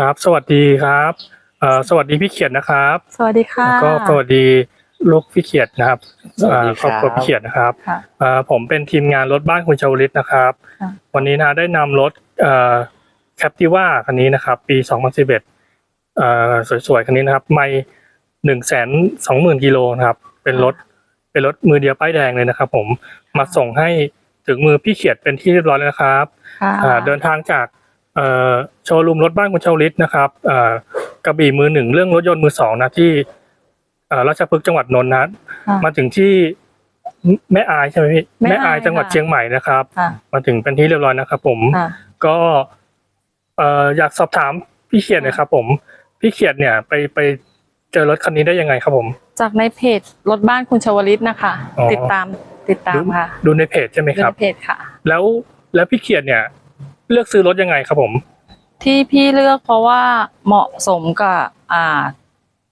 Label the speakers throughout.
Speaker 1: ครับ สวัสดีครับเอ่อสวัสดีพี่เขียดนะครับ
Speaker 2: สวัสดีค่ะ
Speaker 1: แล้วก็สวัสดีลูกพี่เขียดนะครับ
Speaker 3: สวัสดี
Speaker 1: เอ่อครอบครัว
Speaker 3: ครับ
Speaker 1: พี่เขียดนะครับ
Speaker 2: ค่ะ
Speaker 1: เอ่อผมเป็นทีมงานรถบ้านคุณชาวลิตนะครับ
Speaker 2: ค่ะ
Speaker 1: วันนี้นะได้นำรถเอ่อแคปติว่าคันนี้นะครับ ปี 2011เอ่อสวยๆคันนี้นะครับ ไม่หนึ่งแสนสองหมื่นกิโลนะครับ เป็นรถเป็นรถมือเดียวป้ายแดงเลยนะครับ ผมมาส่งให้ถึงมือพี่เขียดเป็นที่เรียบร้อยแล้วนะครับ
Speaker 2: ค่ะ
Speaker 1: อ่าเดินทางจากเอ่อ โชว์รูมรถบ้านคุณชาวลิตนะครับเอ่อกระบี่มือหนึ่งเรื่องรถยนต์มือสองนะที่เอ่อราชพฤกษ์จังหวัดนนท์นะ
Speaker 2: ค่ะ
Speaker 1: มาถึงที่แม่อายใช่ไหมพี่
Speaker 2: แม่อาย
Speaker 1: จังหวัด
Speaker 2: ค่ะ
Speaker 1: เชียงใหม่นะครับ
Speaker 2: ค่ะ
Speaker 1: มาถึงเป็นที่เรียบร้อยนะครับ ผม
Speaker 2: ค่ะ
Speaker 1: ก็เอ่ออยากสอบถามพี่เขียดหนะครับ ผมพี่เขียดเนี่ยไปไปเจอรถคันนี้ได้ยังไงครับผม
Speaker 2: จากในเพจรถบ้านคุณชวลิตนะคะ
Speaker 1: อ๋อ
Speaker 2: ติดตามติดตามค่ะ
Speaker 1: ดูในเพจใช่ไหม
Speaker 2: ดู
Speaker 1: ครับ
Speaker 2: ในเพจค่ะ
Speaker 1: แล้วแล้วพี่เขียดเนี่ย เลือกซื้อรถยังไงครับผม
Speaker 2: ที่พี่เลือกเพราะว่าเหมาะสมกับอ่า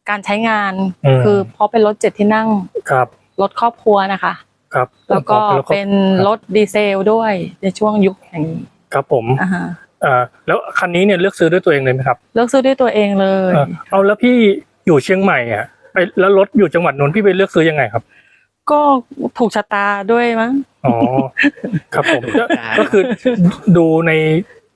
Speaker 2: การใช้งาน
Speaker 1: อืม
Speaker 2: คือเพราะเป็นรถเจ็ดที่นั่ง
Speaker 1: ครับ
Speaker 2: รถครอบครัวนะคะ
Speaker 1: ครับ
Speaker 2: แล้วก็
Speaker 1: ผมรถครอบ
Speaker 2: เป็นรถดีเซลด้วยในช่วงยุคอย่างนี้
Speaker 1: ครับผม
Speaker 2: อ่าฮะ
Speaker 1: เอ่อแล้วคันนี้เนี่ยเลือกซื้อด้วยตัวเองเลยไหมครับ
Speaker 2: เลือกซื้อด้วยตัวเองเลย
Speaker 1: เออเอาแล้วพี่อยู่เชียงใหม่อะไปแล้วรถอยู่จังหวัดนนท์พี่ไปเลือกซื้อยังไงครับ
Speaker 2: ก็ถูกชะตาด้วยมั้ง
Speaker 1: อ๋อครับผมก็ก็คือดูใน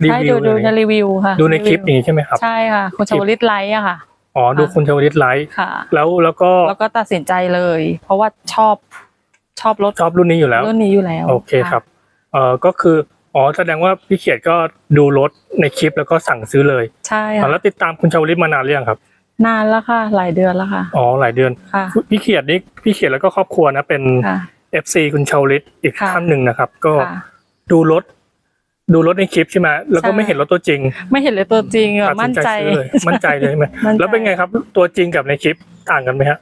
Speaker 1: รี
Speaker 2: ใช่
Speaker 1: วิ
Speaker 2: ดู
Speaker 1: ว
Speaker 2: ดู
Speaker 1: เลย
Speaker 2: ในรีวิวค่ะ
Speaker 1: ดูในคลิปอย่างนี้ใช่ไหมครับ
Speaker 2: ใช่ค่ะคุณชวลิตไลท์อะค่ะ
Speaker 1: อ๋อดู
Speaker 2: ค่ะ
Speaker 1: คุณชวลิตไลฟ์
Speaker 2: ค่ะ
Speaker 1: แล้วแล้วก็
Speaker 2: แล้วก็ตัดสินใจเลย เพราะว่าชอบชอบรถ
Speaker 1: ชอบรุ่นนี้อยู่แล้ว
Speaker 2: รุ่นนี้อยู่แล้ว
Speaker 1: โอเคครับเอ่อก็คืออ๋อแสดงว่าพี่เขียดก็ดูรถในคลิปแล้วก็สั่งซื้อเลย
Speaker 2: ใช่
Speaker 1: อ๋อ
Speaker 2: ค่ะ
Speaker 1: แล้วติดตามคุณชวลิตมานานหรือยังครับ
Speaker 2: นานแล้วค่ะ หลายเดือนแล้วค่ะ
Speaker 1: อ๋อหลายเดือน
Speaker 2: ค่ะ
Speaker 1: พี่เขียดนี่พี่เขียดแล้วก็ครอบครัวนะเป็น
Speaker 2: ค่ะ
Speaker 1: FC คุณชาวลิตอีก
Speaker 2: ค่ะ
Speaker 1: ท่านหนึ่งนะครับ ก็
Speaker 2: ค่ะ
Speaker 1: ดูรถ ดูรถในคลิปใช่ไหมแล้วก็
Speaker 2: ใช่
Speaker 1: ไม่เห็นรถตัวจริง
Speaker 2: ไม่เห็นเลยตัวจริงอะ
Speaker 1: ตัด
Speaker 2: มั่
Speaker 1: สิ
Speaker 2: น
Speaker 1: น
Speaker 2: ใจ
Speaker 1: ซื้อเลยมั่นใจเลยใช่ไหม
Speaker 2: มั่นใจ
Speaker 1: แล้วเป็นไงครับ ตัวจริงกับในคลิปต่างกันไหมฮะ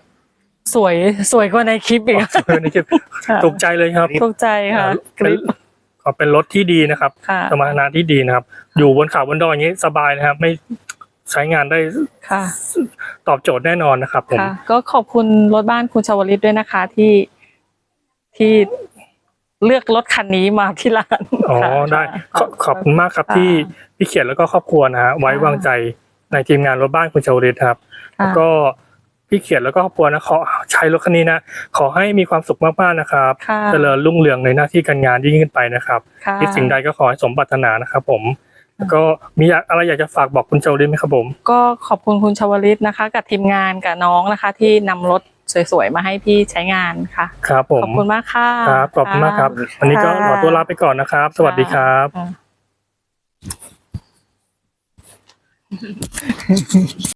Speaker 2: สวยสวยกว่าในคลิปอีก
Speaker 1: ในคลิป
Speaker 2: ค่ะ
Speaker 1: ถูกใจเลยครับ
Speaker 2: ถูกใจค่ะ
Speaker 1: เอ่อเป็นขอเป็นรถที่ดีนะครับ
Speaker 2: ค่ะ
Speaker 1: สมรรถนะที่ดีนะครับ อยู่บนเขาบนดอยอย่างนี้สบายนะครับ ไม่ ใช้งานได้
Speaker 2: ค่ะ
Speaker 1: ตอบโจทย์แน่นอนนะครับผม
Speaker 2: ค่ะ ก็ขอบคุณรถบ้านคุณชวลิตด้วยนะคะที่ที่เลือกรถคันนี้มาที่ร้าน
Speaker 1: อ๋อ
Speaker 2: ค่ะ
Speaker 1: ได้ขอขอบคุณมากครับ
Speaker 2: ค่ะ
Speaker 1: ที่พี่เขียนแล้วก็ครอบครัวนะฮะไว้วางใจในทีมงานรถบ้านคุณชาวริตครับ
Speaker 2: ค่ะ
Speaker 1: แล้วก็พี่เขียนแล้วก็ครอบครัวนะขอใช้รถคันนี้นะขอให้มีความสุขมากๆนะครับ
Speaker 2: ค่ะ
Speaker 1: เจริญรุ่งเรืองในหน้าที่การงานยิ่งขึ้นไปนะครับ
Speaker 2: ค่ะ
Speaker 1: คิดสิ่งใดก็ขอให้สมปรารถนานะครับผมแล้ว ก็มีอะไรอยากจะฝากบอกคุณชาวริตไหมครับผม
Speaker 2: ก็ขอบคุณคุณชวลิตนะคะ กับทีมงานกับน้องนะคะ ที่นำรถสวยๆ มาให้พี่ใช้งานค่ะ
Speaker 1: ครับผม
Speaker 2: ขอบคุณมากค่ะ
Speaker 1: ครับขอบคุณมากครับวันนี้ก็ขอตัวลาไปก่อนนะครับ สวัสดีครับ
Speaker 2: ค่ะ